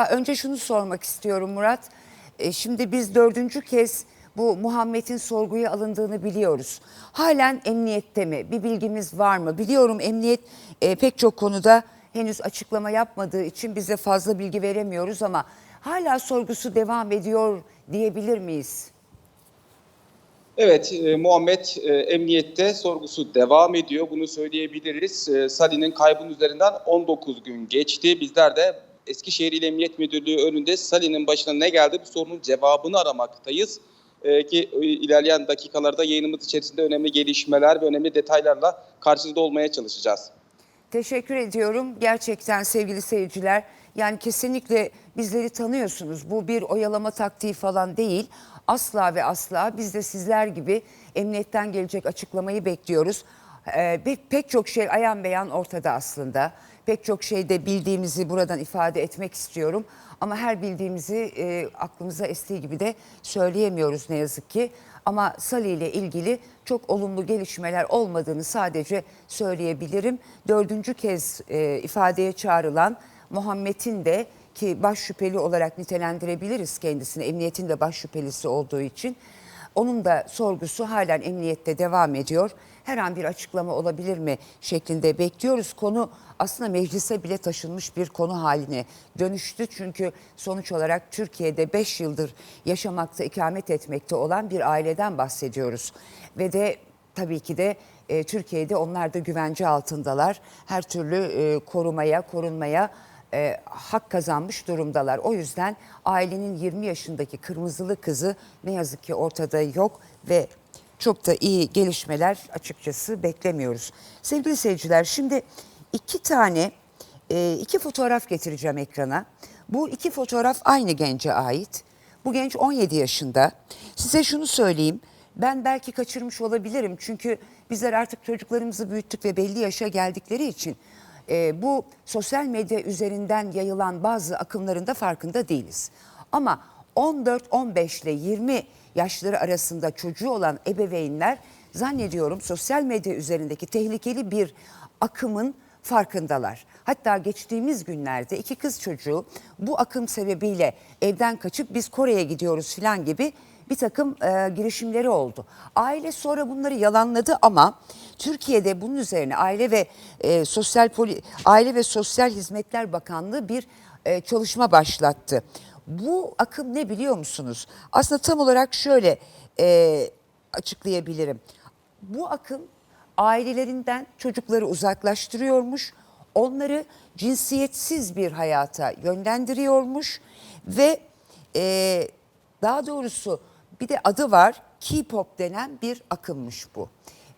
Önce şunu sormak istiyorum Murat. E, Şimdi biz dördüncü kez bu Muhammed'in sorguya alındığını biliyoruz. Halen emniyette mi? Bir bilgimiz var mı? Biliyorum emniyet e, pek çok konuda henüz açıklama yapmadığı için bize fazla bilgi veremiyoruz ama hala sorgusu devam ediyor diyebilir miyiz? Evet, e, Muhammed e, emniyette sorgusu devam ediyor. Bunu söyleyebiliriz. E, Salih'in kaybının üzerinden 19 gün geçti. Bizler de Eskişehir İl Emniyet Müdürlüğü önünde Salih'in başına ne geldi bu sorunun cevabını aramaktayız. E, ki e, ilerleyen dakikalarda yayınımız içerisinde önemli gelişmeler ve önemli detaylarla karşınızda olmaya çalışacağız. Teşekkür ediyorum. Gerçekten sevgili seyirciler yani kesinlikle bizleri tanıyorsunuz. Bu bir oyalama taktiği falan değil. Asla ve asla biz de sizler gibi emniyetten gelecek açıklamayı bekliyoruz. Ee, pe- pek çok şey ayan beyan ortada aslında. Pek çok şey de bildiğimizi buradan ifade etmek istiyorum. Ama her bildiğimizi e, aklımıza estiği gibi de söyleyemiyoruz ne yazık ki. Ama Sali ile ilgili çok olumlu gelişmeler olmadığını sadece söyleyebilirim. Dördüncü kez e, ifadeye çağrılan Muhammed'in de ki baş şüpheli olarak nitelendirebiliriz kendisini emniyetin de baş şüphelisi olduğu için. Onun da sorgusu halen emniyette devam ediyor. Her an bir açıklama olabilir mi şeklinde bekliyoruz. Konu aslında meclise bile taşınmış bir konu haline dönüştü. Çünkü sonuç olarak Türkiye'de 5 yıldır yaşamakta, ikamet etmekte olan bir aileden bahsediyoruz. Ve de tabii ki de e, Türkiye'de onlar da güvence altındalar. Her türlü e, korumaya, korunmaya e, hak kazanmış durumdalar. O yüzden ailenin 20 yaşındaki kırmızılı kızı ne yazık ki ortada yok ve çok da iyi gelişmeler açıkçası beklemiyoruz. Sevgili seyirciler şimdi iki tane e, iki fotoğraf getireceğim ekrana. Bu iki fotoğraf aynı gence ait. Bu genç 17 yaşında. Size şunu söyleyeyim. Ben belki kaçırmış olabilirim çünkü bizler artık çocuklarımızı büyüttük ve belli yaşa geldikleri için e, bu sosyal medya üzerinden yayılan bazı akımların da farkında değiliz. Ama 14-15 ile 20 yaşları arasında çocuğu olan ebeveynler zannediyorum sosyal medya üzerindeki tehlikeli bir akımın farkındalar. Hatta geçtiğimiz günlerde iki kız çocuğu bu akım sebebiyle evden kaçıp biz Kore'ye gidiyoruz falan gibi bir takım e, girişimleri oldu. Aile sonra bunları yalanladı ama Türkiye'de bunun üzerine Aile ve e, Sosyal Poli Aile ve Sosyal Hizmetler Bakanlığı bir e, çalışma başlattı. Bu akım ne biliyor musunuz? Aslında tam olarak şöyle e, açıklayabilirim. Bu akım ailelerinden çocukları uzaklaştırıyormuş, onları cinsiyetsiz bir hayata yönlendiriyormuş ve e, daha doğrusu bir de adı var K-pop denen bir akımmış bu.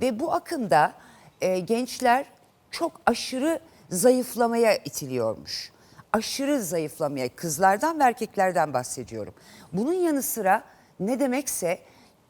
Ve bu akımda e, gençler çok aşırı zayıflamaya itiliyormuş. Aşırı zayıflamaya kızlardan ve erkeklerden bahsediyorum. Bunun yanı sıra ne demekse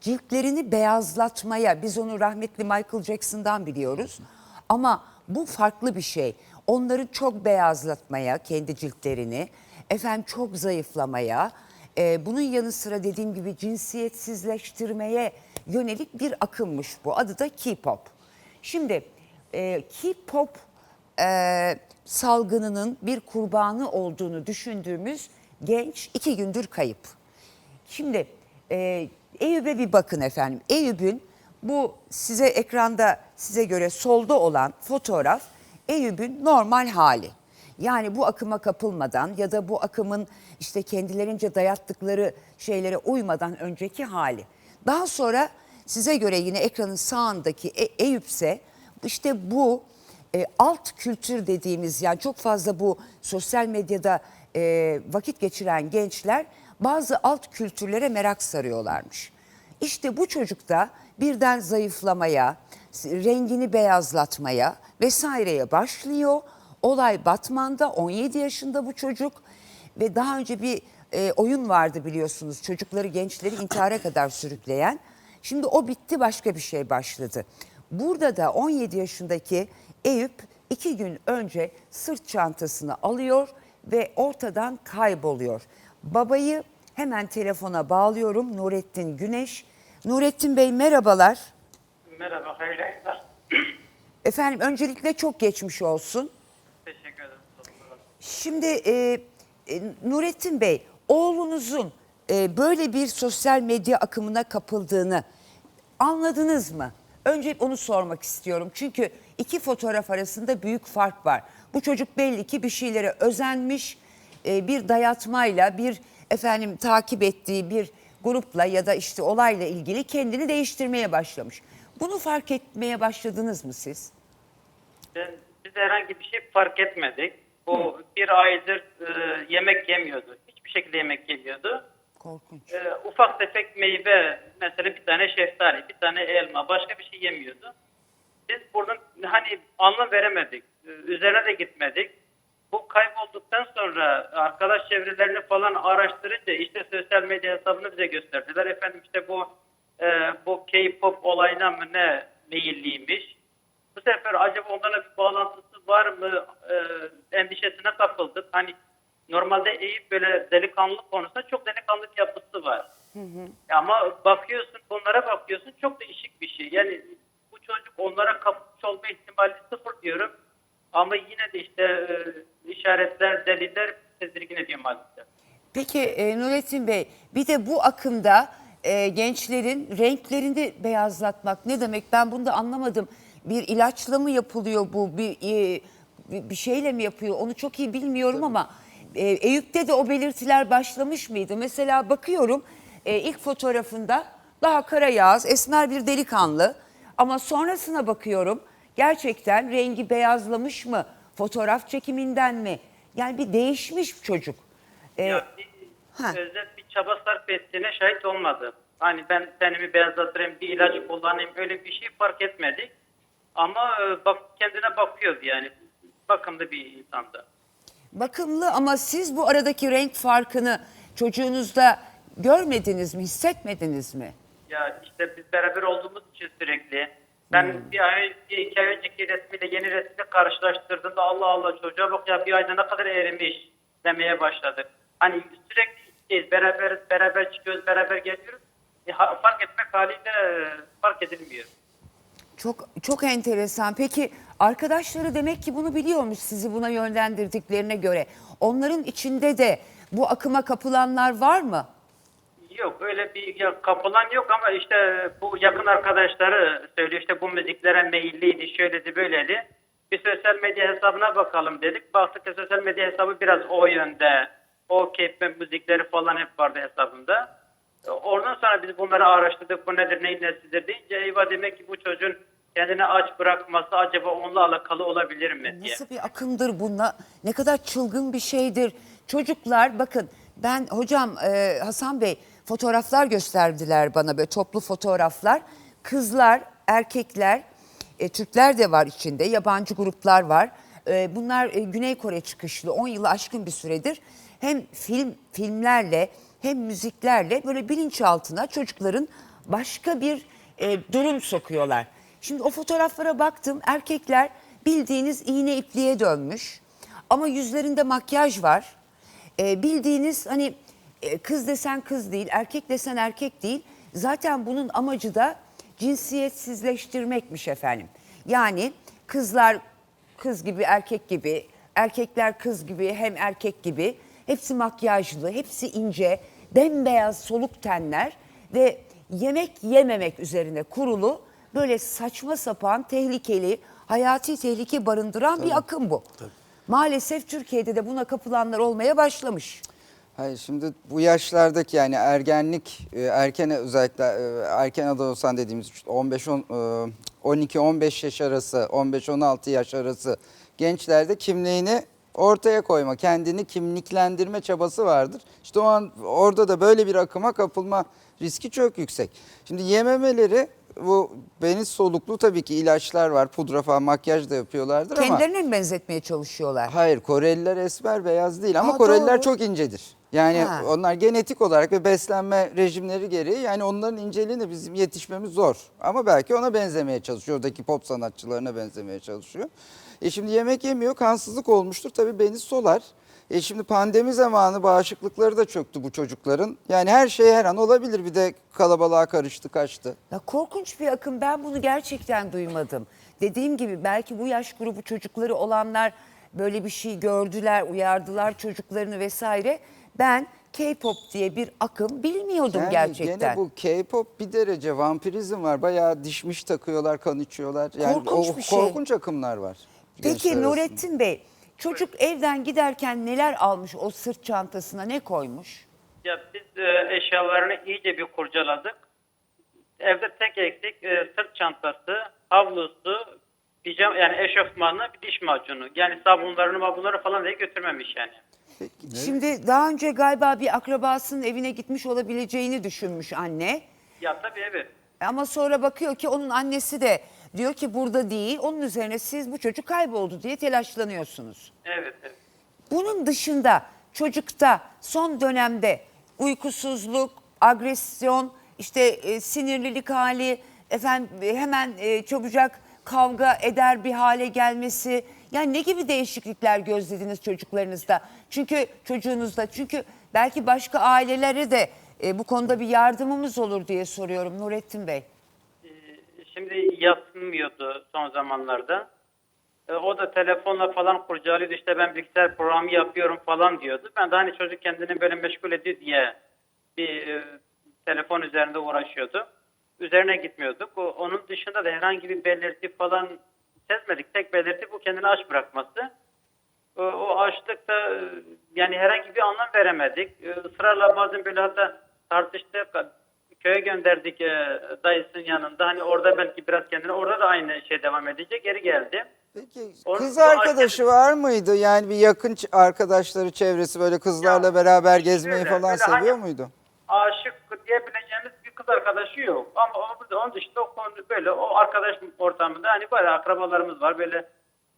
ciltlerini beyazlatmaya biz onu rahmetli Michael Jackson'dan biliyoruz. Ama bu farklı bir şey. Onları çok beyazlatmaya kendi ciltlerini, efendim çok zayıflamaya, e, bunun yanı sıra dediğim gibi cinsiyetsizleştirmeye yönelik bir akımmış bu. Adı da K-pop. Şimdi e, K-pop e, salgınının bir kurbanı olduğunu düşündüğümüz genç iki gündür kayıp. Şimdi e, Eyüp'e bir bakın efendim. Eyüp'ün bu size ekranda size göre solda olan fotoğraf Eyüp'ün normal hali. Yani bu akıma kapılmadan ya da bu akımın işte kendilerince dayattıkları şeylere uymadan önceki hali. Daha sonra size göre yine ekranın sağındaki E- Eyüp ise işte bu e, alt kültür dediğimiz yani çok fazla bu sosyal medyada e, vakit geçiren gençler bazı alt kültürlere merak sarıyorlarmış. İşte bu çocukta birden zayıflamaya, rengini beyazlatmaya vesaireye başlıyor. Olay Batman'da 17 yaşında bu çocuk ve daha önce bir e, oyun vardı biliyorsunuz çocukları gençleri intihara kadar sürükleyen. Şimdi o bitti başka bir şey başladı. Burada da 17 yaşındaki Eyüp iki gün önce sırt çantasını alıyor ve ortadan kayboluyor. Babayı hemen telefona bağlıyorum Nurettin Güneş. Nurettin Bey merhabalar. Merhaba, hayırlı. Efendim öncelikle çok geçmiş olsun. Şimdi e, e, Nurettin Bey, oğlunuzun e, böyle bir sosyal medya akımına kapıldığını anladınız mı? Önce onu sormak istiyorum. Çünkü iki fotoğraf arasında büyük fark var. Bu çocuk belli ki bir şeylere özenmiş, e, bir dayatmayla, bir efendim takip ettiği bir grupla ya da işte olayla ilgili kendini değiştirmeye başlamış. Bunu fark etmeye başladınız mı siz? Ben, biz herhangi bir şey fark etmedik. Bu bir aydır e, yemek yemiyordu. Hiçbir şekilde yemek yemiyordu. Korkunç. E, ufak tefek meyve, mesela bir tane şeftali, bir tane elma, başka bir şey yemiyordu. Biz buradan hani anlam veremedik. E, üzerine de gitmedik. Bu kaybolduktan sonra arkadaş çevrelerini falan araştırınca işte sosyal medya hesabını bize gösterdiler. Efendim işte bu e, bu K-pop olayına mı ne meyilliymiş. Bu sefer acaba onlarla bir bağlantısı var mı e, endişesine kapıldık. Hani normalde Eyüp böyle delikanlılık konusunda çok delikanlılık yapısı var. Ama bakıyorsun bunlara bakıyorsun çok değişik bir şey. Yani bu çocuk onlara kapılmış olma ihtimali sıfır diyorum. Ama yine de işte e, işaretler, deliller tedirgin ediyor maalesef. Peki e, Nurettin Bey bir de bu akımda e, gençlerin renklerini beyazlatmak ne demek ben bunu da anlamadım. Bir ilaçla mı yapılıyor bu bir, e, bir bir şeyle mi yapıyor onu çok iyi bilmiyorum ama e, Eyüp'te de o belirtiler başlamış mıydı? Mesela bakıyorum e, ilk fotoğrafında daha kara yağız esmer bir delikanlı ama sonrasına bakıyorum gerçekten rengi beyazlamış mı fotoğraf çekiminden mi? Yani bir değişmiş çocuk. E, Ya ha. özet bir çaba sarf ettiğine şahit olmadı. Hani ben tenimi beyazlatırım, bir ilaç kullanayım öyle bir şey fark etmedik. Ama e, bak kendine bakıyordu yani. Bakımlı bir insandı. Bakımlı ama siz bu aradaki renk farkını çocuğunuzda görmediniz mi, hissetmediniz mi? Ya işte biz beraber olduğumuz için sürekli. Ben bir ay, bir iki ay önceki resmiyle yeni resmi karşılaştırdığımda Allah Allah çocuğa bak ya bir ayda ne kadar erimiş demeye başladık. Hani sürekli isteyiz, beraber beraber çıkıyoruz, beraber geliyoruz. E, ha- fark etmek haliyle e, fark edilmiyor. Çok çok enteresan. Peki arkadaşları demek ki bunu biliyormuş sizi buna yönlendirdiklerine göre. Onların içinde de bu akıma kapılanlar var mı? Yok öyle bir kapılan yok ama işte bu yakın arkadaşları söylüyor işte bu müziklere meyilliydi şöyledi böyleydi. Bir sosyal medya hesabına bakalım dedik. Baktık ki sosyal medya hesabı biraz o yönde. O keyif müzikleri falan hep vardı hesabında. Oradan sonra biz bunları araştırdık. Bu nedir neyin nesidir deyince eyvah demek ki bu çocuğun kendini aç bırakması acaba onunla alakalı olabilir mi diye. Nasıl bir akımdır bu? Na- Ne kadar çılgın bir şeydir. Çocuklar bakın ben hocam e, Hasan Bey fotoğraflar gösterdiler bana böyle toplu fotoğraflar. Kızlar, erkekler, e, Türkler de var içinde, yabancı gruplar var. E, bunlar e, Güney Kore çıkışlı 10 yılı aşkın bir süredir hem film filmlerle hem müziklerle böyle bilinçaltına çocukların başka bir e, durum sokuyorlar. Şimdi o fotoğraflara baktım erkekler bildiğiniz iğne ipliğe dönmüş ama yüzlerinde makyaj var. E, bildiğiniz hani e, kız desen kız değil erkek desen erkek değil. Zaten bunun amacı da cinsiyetsizleştirmekmiş efendim. Yani kızlar kız gibi erkek gibi erkekler kız gibi hem erkek gibi hepsi makyajlı hepsi ince bembeyaz soluk tenler ve yemek yememek üzerine kurulu böyle saçma sapan tehlikeli hayati tehlike barındıran bir akım bu. Maalesef Türkiye'de de buna kapılanlar olmaya başlamış. Hayır şimdi bu yaşlardaki yani ergenlik e, erken özellikle e, erken adolescent dediğimiz işte 15 10 12 15 yaş arası 15 16 yaş arası gençlerde kimliğini ortaya koyma, kendini kimliklendirme çabası vardır. İşte o an orada da böyle bir akıma kapılma riski çok yüksek. Şimdi yememeleri bu beniz soluklu tabii ki ilaçlar var, pudra falan makyaj da yapıyorlardır ama Kendilerine mi benzetmeye çalışıyorlar? Hayır Koreliler esmer beyaz değil ama Aa, Koreliler doğru. çok incedir. Yani Ha. onlar genetik olarak ve beslenme rejimleri gereği yani onların inceliğine bizim yetişmemiz zor. Ama belki ona benzemeye çalışıyor. Oradaki pop sanatçılarına benzemeye çalışıyor. E şimdi yemek yemiyor kansızlık olmuştur. Tabii beni solar. E şimdi pandemi zamanı bağışıklıkları da çöktü bu çocukların. Yani her şey her an olabilir. Bir de kalabalığa karıştı kaçtı. Ya korkunç bir akım. Ben bunu gerçekten duymadım. Dediğim gibi belki bu yaş grubu çocukları olanlar böyle bir şey gördüler, uyardılar çocuklarını vesaire. Ben K-pop diye bir akım bilmiyordum Yani gerçekten. Gene bu K-pop bir derece vampirizm var. Bayağı dişmiş takıyorlar, kan içiyorlar. Yani Korkunç o bir şey. korkunç akımlar var. Peki. Nurettin Bey, çocuk evden giderken neler almış o sırt çantasına ne koymuş? Ya biz e, eşyalarını iyice bir kurcaladık. Evde tek eksik e, sırt çantası, havlusu, pijama yani eşofmanı, bir diş macunu. Yani sabunlarını, mabunları falan diye götürmemiş yani. Şimdi daha önce galiba bir akrabasının evine gitmiş olabileceğini düşünmüş anne. Ya tabii evet. Ama sonra bakıyor ki onun annesi de diyor ki burada değil. Onun üzerine siz bu çocuk kayboldu diye telaşlanıyorsunuz. Evet, evet. Bunun dışında çocukta son dönemde uykusuzluk, agresyon, işte e, sinirlilik hali, efendim e, hemen e, çabucak kavga eder bir hale gelmesi. Yani ne gibi değişiklikler gözlediniz çocuklarınızda? Çünkü çocuğunuzda çünkü belki başka ailelere de e, bu konuda bir yardımımız olur diye soruyorum Nurettin Bey. Şimdi yatmıyordu son zamanlarda. E, o da telefonla falan kurcalıyordu işte ben bilgisayar programı yapıyorum falan diyordu. Ben de hani çocuk kendini böyle meşgul ediyor diye bir e, telefon üzerinde uğraşıyordu. Üzerine gitmiyorduk. O, onun dışında da herhangi bir belirti falan sezmedik. Tek belirti bu kendini aç bırakması. O, o açlıkta e, yani herhangi bir anlam veremedik. E, Israrla bazen böyle hatta tartıştık. Köye gönderdik e, dayısının yanında. Hani orada belki biraz kendine orada da aynı şey devam edecek. Geri geldi. Peki Onun- kız arkadaşı var mıydı? Yani bir yakın arkadaşları çevresi böyle kızlarla Ya, beraber gezmeyi şöyle, falan böyle seviyor hani- muydu? Aşık diyebileceğimiz bir kız arkadaşı yok. Ama o- onun dışında o konu böyle o arkadaş ortamında hani böyle akrabalarımız var böyle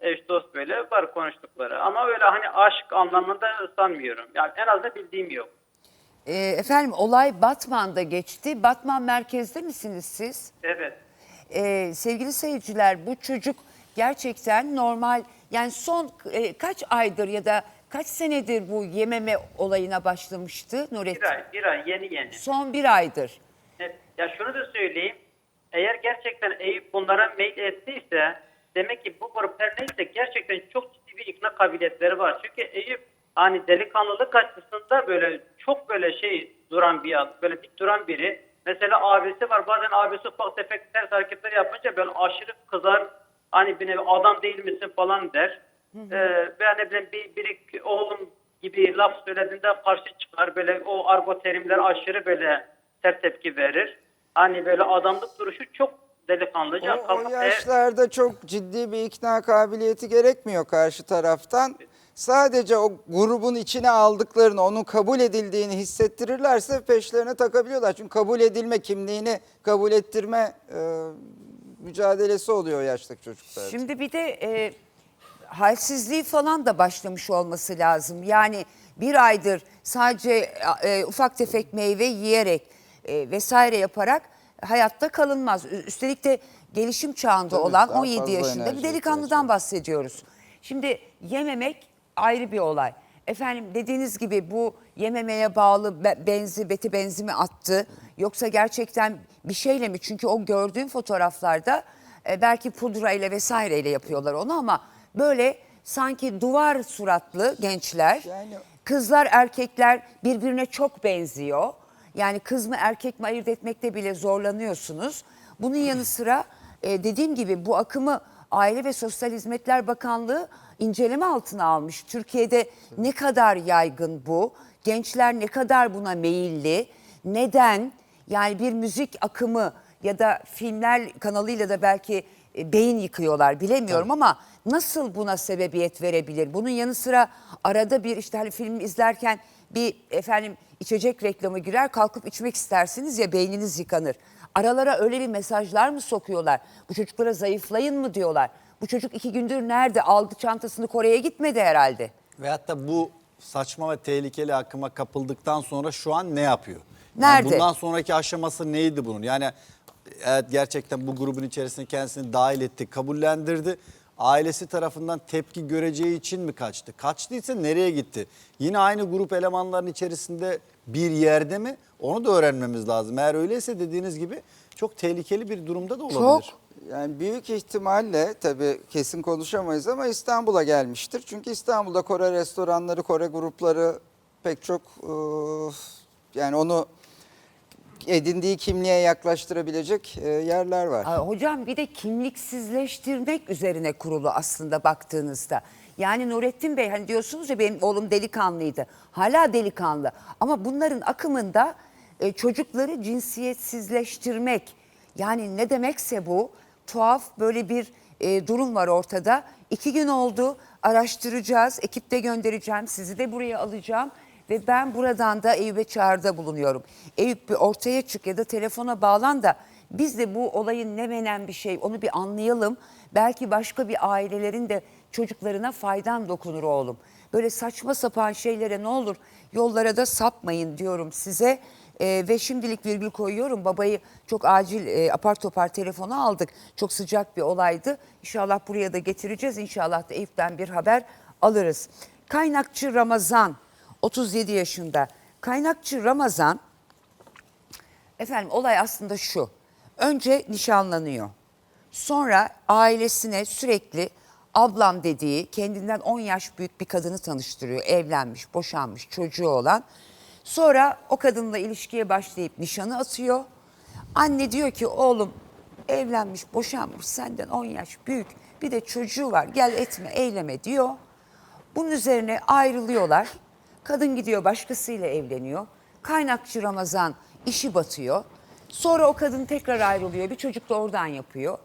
eş dost böyle var konuştukları. Ama öyle hani aşk anlamında sanmıyorum. Yani en azından bildiğim yok. E, efendim olay Batman'da geçti. Batman merkezde misiniz siz? Evet. Ee, sevgili seyirciler bu çocuk gerçekten normal yani son e, kaç aydır ya da kaç senedir bu yememe olayına başlamıştı Bir Nurettin? ay, bir ay yeni yeni. Son bir aydır. Evet. Ya şunu da söyleyeyim. Eğer gerçekten Eyüp bunlara mail ettiyse demek ki bu grup her neyse gerçekten çok ciddi bir ikna kabiliyetleri var. Çünkü Eyüp hani delikanlılık açısında böyle çok böyle şey duran bir ad, böyle dik duran biri. Mesela abisi var bazen abisi ufak tefek ters hareketler yapınca böyle aşırı kızar. Hani bir nevi adam değil misin falan der. Ee, ve ne bileyim bir, bir oğlum gibi laf söylediğinde karşı çıkar. Böyle o argo terimler aşırı böyle sert tepki verir. Hani böyle adamlık duruşu çok delikanlıca. O, o yaşlarda çok ciddi bir ikna kabiliyeti gerekmiyor karşı taraftan. Sadece o grubun içine aldıklarını, onun kabul edildiğini hissettirirlerse peşlerine takabiliyorlar. Çünkü kabul edilme kimliğini kabul ettirme e, mücadelesi oluyor o yaştaki çocuklarda. Şimdi bir de e, halsizliği falan da başlamış olması lazım. Yani bir aydır sadece e, ufak tefek meyve yiyerek e, vesaire yaparak hayatta kalınmaz. Üstelik de gelişim çağında Tabii, olan daha 17 fazla yaşında bir delikanlıdan bahsediyoruz. Şimdi yememek ayrı bir olay. Efendim dediğiniz gibi bu yememeye bağlı be- benzi, beti benzi mi attı? Yoksa gerçekten bir şeyle mi? Çünkü o gördüğüm fotoğraflarda e, belki pudra ile vesaireyle yapıyorlar onu ama böyle sanki duvar suratlı gençler, Yani- kızlar erkekler birbirine çok benziyor. Yani kız mı erkek mi ayırt etmekte bile zorlanıyorsunuz. Bunun yanı sıra e, dediğim gibi bu akımı Aile ve Sosyal Hizmetler Bakanlığı inceleme altına almış. Türkiye'de ne kadar yaygın bu? Gençler ne kadar buna meyilli? Neden? Yani bir müzik akımı ya da filmler kanalıyla da belki e, beyin yıkıyorlar bilemiyorum ama nasıl buna sebebiyet verebilir? Bunun yanı sıra arada bir işte hani film izlerken bir efendim içecek reklamı girer kalkıp içmek istersiniz ya beyniniz yıkanır. Aralara öyle bir mesajlar mı sokuyorlar? Bu çocuklara zayıflayın mı diyorlar? Bu çocuk iki gündür nerede? Aldı çantasını Kore'ye gitmedi herhalde. Veyahut da bu saçma ve tehlikeli akıma kapıldıktan sonra şu an ne yapıyor? Nerede? bundan sonraki aşaması neydi bunun? Yani evet gerçekten bu grubun içerisine kendisini dahil etti, kabullendirdi. Ailesi tarafından tepki göreceği için mi kaçtı? Kaçtıysa nereye gitti? Yine aynı grup elemanların içerisinde bir yerde mi? Onu da öğrenmemiz lazım. Eğer öyleyse dediğiniz gibi çok tehlikeli bir durumda da olabilir. Çok. Yani büyük ihtimalle tabii kesin konuşamayız ama İstanbul'a gelmiştir. Çünkü İstanbul'da Kore restoranları, Kore grupları pek çok e, yani onu edindiği kimliğe yaklaştırabilecek e, yerler var. Aa, Hocam bir de kimliksizleştirmek üzerine kurulu aslında baktığınızda. Yani Nurettin Bey hani diyorsunuz ya benim oğlum delikanlıydı. Hala delikanlı. Ama bunların akımında e, çocukları cinsiyetsizleştirmek. Yani ne demekse bu tuhaf böyle bir e, durum var ortada. İki gün oldu araştıracağız. Ekipte göndereceğim. Sizi de buraya alacağım. Ve ben buradan da Eyüp'e çağrıda bulunuyorum. Eyüp bir ortaya çık ya da telefona bağlan da biz de bu olayın ne menen bir şey onu bir anlayalım. Belki başka bir ailelerin de çocuklarına faydan dokunur oğlum. Böyle saçma sapan şeylere ne olur yollara da sapmayın diyorum size. Ee, ve şimdilik virgül koyuyorum. Babayı çok acil e, apar topar telefona aldık. Çok sıcak bir olaydı. İnşallah buraya da getireceğiz. İnşallah da Eyüp'ten bir haber alırız. Kaynakçı Ramazan 37 yaşında. Kaynakçı Ramazan efendim olay aslında şu. Önce nişanlanıyor. Sonra ailesine sürekli ablam dediği kendinden 10 yaş büyük bir kadını tanıştırıyor. Evlenmiş, boşanmış, çocuğu olan. Sonra o kadınla ilişkiye başlayıp nişanı atıyor. Anne diyor ki oğlum evlenmiş, boşanmış, senden 10 yaş büyük bir de çocuğu var gel etme, eyleme diyor. Bunun üzerine ayrılıyorlar. Kadın gidiyor başkasıyla evleniyor. Kaynakçı Ramazan işi batıyor. Sonra o kadın tekrar ayrılıyor. Bir çocuk da oradan yapıyor.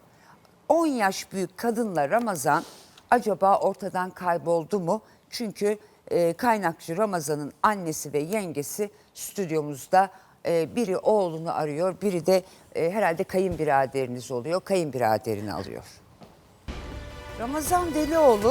10 yaş büyük kadınla Ramazan acaba ortadan kayboldu mu? Çünkü e, kaynakçı Ramazan'ın annesi ve yengesi stüdyomuzda e, biri oğlunu arıyor, biri de e, herhalde kayınbiraderiniz oluyor. Kayınbiraderini alıyor. Ramazan Delioğlu